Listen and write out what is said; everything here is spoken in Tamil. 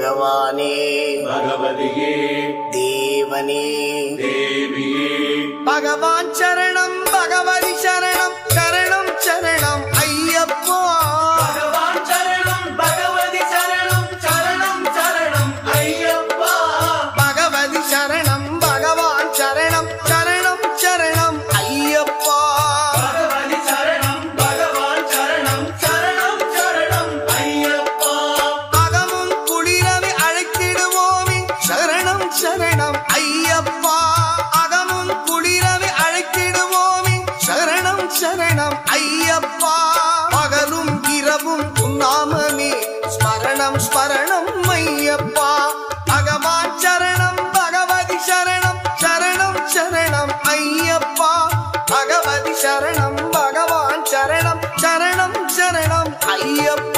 பகவானே பகவதியே தேவனே தேவியே பகவான் சரணம் ஐயப்பா பகலும் இரவும் நாமமே ஸ்மரணம் ஸ்மரணம் ஐயப்பா. பகவான் சரணம் பகவதி சரணம் சரணம் சரணம் ஐயப்பா. பகவதி சரணம் பகவான் சரணம் சரணம் சரணம் ஐயப்பா.